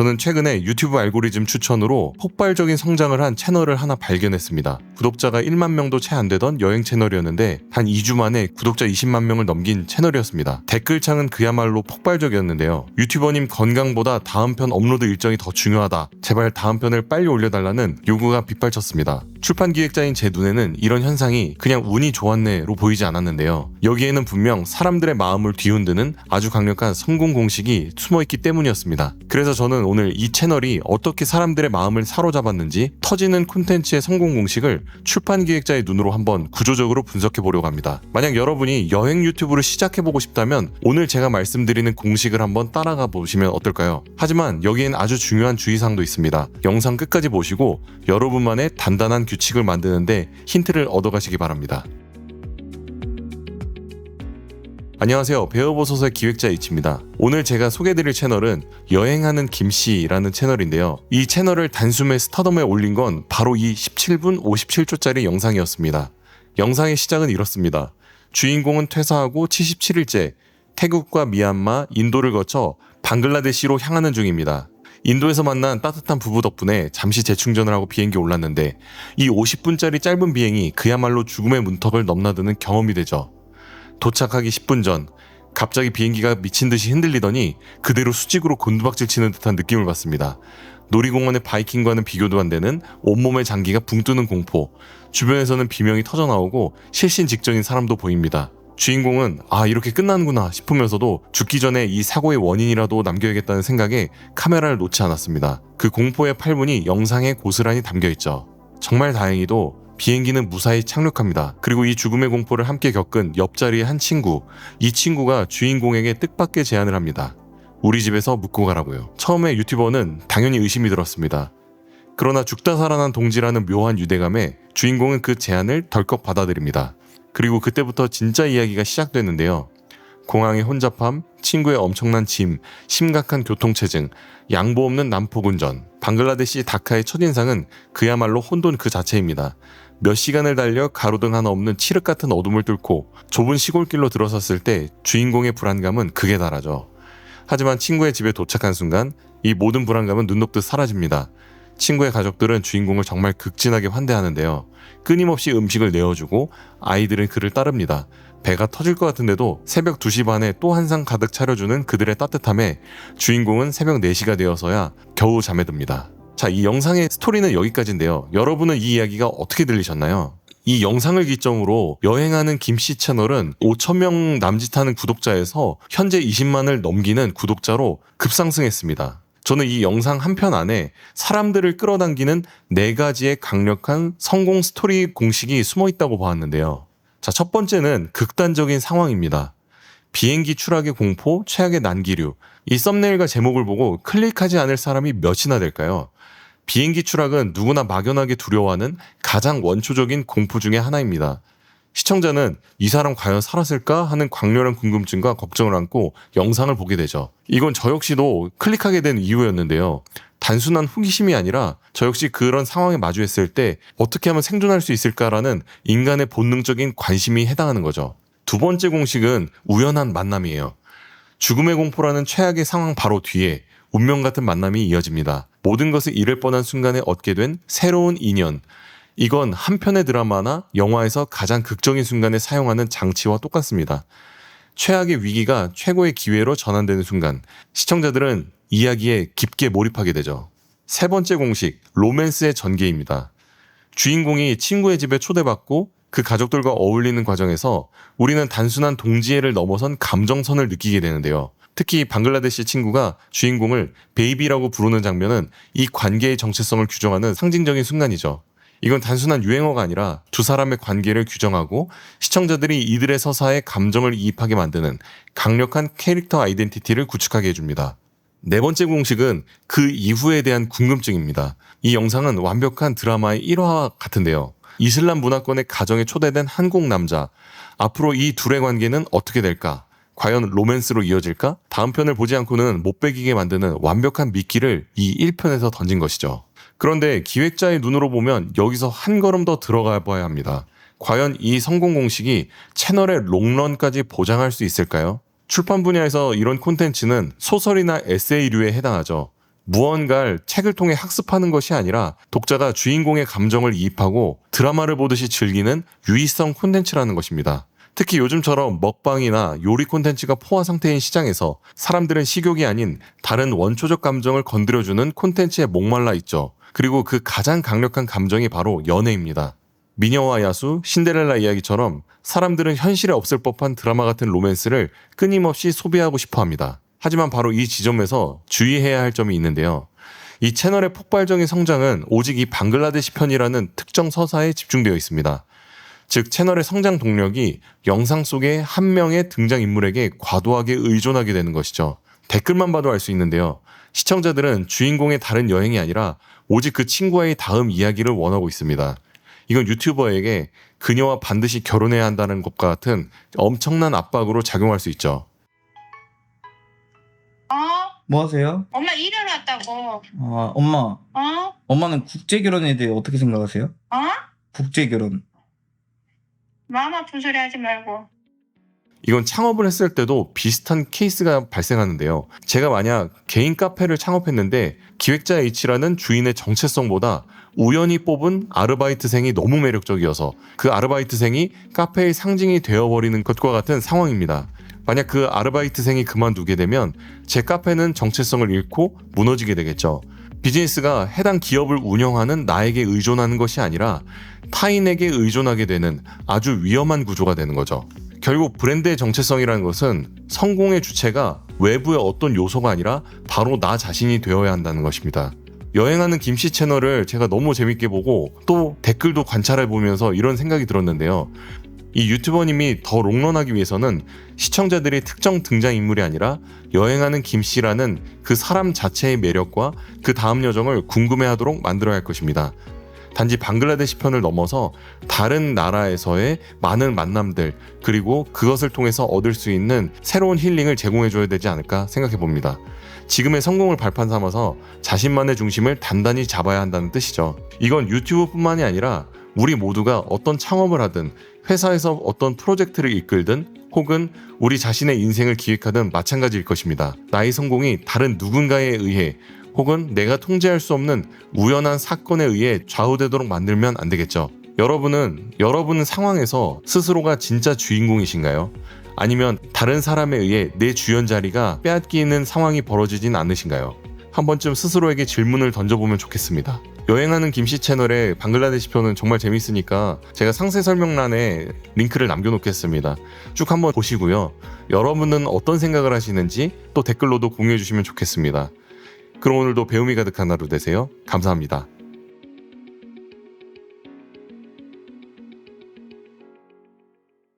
저는 최근에 유튜브 알고리즘 추천으로 폭발적인 성장을 한 채널을 하나 발견했습니다. 구독자가 1만 명도 채 안 되던 여행 채널이었는데 한 2주 만에 구독자 20만 명을 넘긴 채널이었습니다. 댓글창은 그야말로 폭발적이었는데요. 유튜버님 건강보다 다음 편 업로드 일정이 더 중요하다. 제발 다음 편을 빨리 올려달라는 요구가 빗발쳤습니다. 출판 기획자인 제 눈에는 이런 현상이 그냥 운이 좋았네로 보이지 않았는데요. 여기에는 분명 사람들의 마음을 뒤흔드는 아주 강력한 성공 공식이 숨어 있기 때문이었습니다. 그래서 저는 오늘 이 채널이 어떻게 사람들의 마음을 사로잡았는지 터지는 콘텐츠의 성공 공식을 출판 기획자의 눈으로 한번 구조적으로 분석해 보려고 합니다. 만약 여러분이 여행 유튜브를 시작해 보고 싶다면 오늘 제가 말씀드리는 공식을 한번 따라가 보시면 어떨까요? 하지만 여기엔 아주 중요한 주의사항도 있습니다. 영상 끝까지 보시고 여러분만의 단단한 규칙을 만드는데 힌트를 얻어가시기 바랍니다. 안녕하세요. 배워보소서의 기획자 H입니다. 오늘 제가 소개드릴 채널은 여행하는 김씨라는 채널인데요. 이 채널을 단숨에 스타덤에 올린 건 바로 이 17분 57초짜리 영상이었습니다. 영상의 시작은 이렇습니다. 주인공은 퇴사하고 77일째 태국과 미얀마, 인도를 거쳐 방글라데시로 향하는 중입니다. 인도에서 만난 따뜻한 부부 덕분에 잠시 재충전을 하고 비행기 올랐는데 이 50분짜리 짧은 비행이 그야말로 죽음의 문턱을 넘나드는 경험이 되죠. 도착하기 10분 전 갑자기 비행기가 미친 듯이 흔들리더니 그대로 수직으로 곤두박질 치는 듯한 느낌을 받습니다. 놀이공원의 바이킹과는 비교도 안 되는 온몸의 장기가 붕 뜨는 공포, 주변에서는 비명이 터져 나오고 실신 직전인 사람도 보입니다. 주인공은 아 이렇게 끝나는구나 싶으면서도 죽기 전에 이 사고의 원인이라도 남겨야겠다는 생각에 카메라를 놓지 않았습니다. 그 공포의 8분이 영상에 고스란히 담겨 있죠. 정말 다행히도 비행기는 무사히 착륙합니다. 그리고 이 죽음의 공포를 함께 겪은 옆자리의 한 친구, 이 친구가 주인공에게 뜻밖의 제안을 합니다. 우리 집에서 묵고 가라고요. 처음에 유튜버는 당연히 의심이 들었습니다. 그러나 죽다 살아난 동지라는 묘한 유대감에 주인공은 그 제안을 덜컥 받아들입니다. 그리고 그때부터 진짜 이야기가 시작됐는데요. 공항의 혼잡함, 친구의 엄청난 짐, 심각한 교통체증, 양보 없는 난폭운전, 방글라데시 다카의 첫인상은 그야말로 혼돈 그 자체입니다. 몇 시간을 달려 가로등 하나 없는 칠흑 같은 어둠을 뚫고 좁은 시골길로 들어섰을 때 주인공의 불안감은 극에 달하죠. 하지만 친구의 집에 도착한 순간 이 모든 불안감은 눈 녹듯 사라집니다. 친구의 가족들은 주인공을 정말 극진하게 환대하는데요. 끊임없이 음식을 내어주고 아이들은 그를 따릅니다. 배가 터질 것 같은데도 새벽 2시 반에 또 한 상 가득 차려주는 그들의 따뜻함에 주인공은 새벽 4시가 되어서야 겨우 잠에 듭니다. 자, 이 영상의 스토리는 여기까지인데요. 여러분은 이 이야기가 어떻게 들리셨나요? 이 영상을 기점으로 여행하는 김씨 채널은 5천명 남짓하는 구독자에서 현재 20만을 넘기는 구독자로 급상승했습니다. 저는 이 영상 한 편 안에 사람들을 끌어당기는 네 가지의 강력한 성공 스토리 공식이 숨어 있다고 보았는데요. 자, 첫 번째는 극단적인 상황입니다. 비행기 추락의 공포, 최악의 난기류. 이 썸네일과 제목을 보고 클릭하지 않을 사람이 몇이나 될까요? 비행기 추락은 누구나 막연하게 두려워하는 가장 원초적인 공포 중의 하나입니다. 시청자는 이 사람 과연 살았을까 하는 강렬한 궁금증과 걱정을 안고 영상을 보게 되죠. 이건 저 역시도 클릭하게 된 이유였는데요. 단순한 호기심이 아니라 저 역시 그런 상황에 마주했을 때 어떻게 하면 생존할 수 있을까라는 인간의 본능적인 관심이 해당하는 거죠. 두 번째 공식은 우연한 만남이에요. 죽음의 공포라는 최악의 상황 바로 뒤에 운명 같은 만남이 이어집니다. 모든 것을 잃을 뻔한 순간에 얻게 된 새로운 인연, 이건 한 편의 드라마나 영화에서 가장 극적인 순간에 사용하는 장치와 똑같습니다. 최악의 위기가 최고의 기회로 전환되는 순간, 시청자들은 이야기에 깊게 몰입하게 되죠. 세 번째 공식, 로맨스의 전개입니다. 주인공이 친구의 집에 초대받고 그 가족들과 어울리는 과정에서 우리는 단순한 동지애를 넘어선 감정선을 느끼게 되는데요. 특히 방글라데시 친구가 주인공을 베이비라고 부르는 장면은 이 관계의 정체성을 규정하는 상징적인 순간이죠. 이건 단순한 유행어가 아니라 두 사람의 관계를 규정하고 시청자들이 이들의 서사에 감정을 이입하게 만드는 강력한 캐릭터 아이덴티티를 구축하게 해줍니다. 네 번째 공식은 그 이후에 대한 궁금증입니다. 이 영상은 완벽한 드라마의 1화 같은데요. 이슬람 문화권의 가정에 초대된 한국 남자. 앞으로 이 둘의 관계는 어떻게 될까? 과연 로맨스로 이어질까? 다음 편을 보지 않고는 못 베기게 만드는 완벽한 미끼를 이 1편에서 던진 것이죠. 그런데 기획자의 눈으로 보면 여기서 한 걸음 더 들어가 봐야 합니다. 과연 이 성공 공식이 채널의 롱런까지 보장할 수 있을까요? 출판 분야에서 이런 콘텐츠는 소설이나 에세이류에 해당하죠. 무언가를 책을 통해 학습하는 것이 아니라 독자가 주인공의 감정을 이입하고 드라마를 보듯이 즐기는 유의성 콘텐츠라는 것입니다. 특히 요즘처럼 먹방이나 요리 콘텐츠가 포화 상태인 시장에서 사람들은 식욕이 아닌 다른 원초적 감정을 건드려주는 콘텐츠에 목말라 있죠. 그리고 그 가장 강력한 감정이 바로 연애입니다. 미녀와 야수, 신데렐라 이야기처럼 사람들은 현실에 없을 법한 드라마 같은 로맨스를 끊임없이 소비하고 싶어 합니다. 하지만 바로 이 지점에서 주의해야 할 점이 있는데요. 이 채널의 폭발적인 성장은 오직 이 방글라데시 편이라는 특정 서사에 집중되어 있습니다. 즉, 채널의 성장 동력이 영상 속의 한 명의 등장인물에게 과도하게 의존하게 되는 것이죠. 댓글만 봐도 알 수 있는데요. 시청자들은 주인공의 다른 여행이 아니라 오직 그 친구와의 다음 이야기를 원하고 있습니다. 이건 유튜버에게 그녀와 반드시 결혼해야 한다는 것과 같은 엄청난 압박으로 작용할 수 있죠. 어? 뭐 하세요? 엄마 일어났다고. 아, 엄마. 어? 엄마는 국제 결혼에 대해 어떻게 생각하세요? 어? 국제 결혼. 마음 아픈 소리 하지 말고. 이건 창업을 했을 때도 비슷한 케이스가 발생하는데요. 제가 만약 개인 카페를 창업했는데 기획자 H라는 주인의 정체성보다 우연히 뽑은 아르바이트생이 너무 매력적이어서 그 아르바이트생이 카페의 상징이 되어버리는 것과 같은 상황입니다. 만약 그 아르바이트생이 그만두게 되면 제 카페는 정체성을 잃고 무너지게 되겠죠. 비즈니스가 해당 기업을 운영하는 나에게 의존하는 것이 아니라 타인에게 의존하게 되는 아주 위험한 구조가 되는 거죠. 결국 브랜드의 정체성이라는 것은 성공의 주체가 외부의 어떤 요소가 아니라 바로 나 자신이 되어야 한다는 것입니다. 여행하는 김씨 채널을 제가 너무 재밌게 보고 또 댓글도 관찰해 보면서 이런 생각이 들었는데요. 이 유튜버님이 더 롱런하기 위해서는 시청자들이 특정 등장인물이 아니라 여행하는 김씨라는 그 사람 자체의 매력과 그 다음 여정을 궁금해하도록 만들어야 할 것입니다. 단지 방글라데시 편을 넘어서 다른 나라에서의 많은 만남들 그리고 그것을 통해서 얻을 수 있는 새로운 힐링을 제공해줘야 되지 않을까 생각해 봅니다. 지금의 성공을 발판 삼아서 자신만의 중심을 단단히 잡아야 한다는 뜻이죠. 이건 유튜브뿐만이 아니라 우리 모두가 어떤 창업을 하든 회사에서 어떤 프로젝트를 이끌든 혹은 우리 자신의 인생을 기획하든 마찬가지일 것입니다. 나의 성공이 다른 누군가에 의해 혹은 내가 통제할 수 없는 우연한 사건에 의해 좌우되도록 만들면 안 되겠죠. 여러분은 여러분 상황에서 스스로가 진짜 주인공이신가요? 아니면 다른 사람에 의해 내 주연 자리가 빼앗기는 상황이 벌어지진 않으신가요? 한 번쯤 스스로에게 질문을 던져보면 좋겠습니다. 여행하는 김씨 채널의 방글라데시 편은 정말 재밌으니까 제가 상세 설명란에 링크를 남겨놓겠습니다. 쭉 한번 보시고요. 여러분은 어떤 생각을 하시는지 또 댓글로도 공유해 주시면 좋겠습니다. 그럼 오늘도 배움이 가득한 하루 되세요. 감사합니다.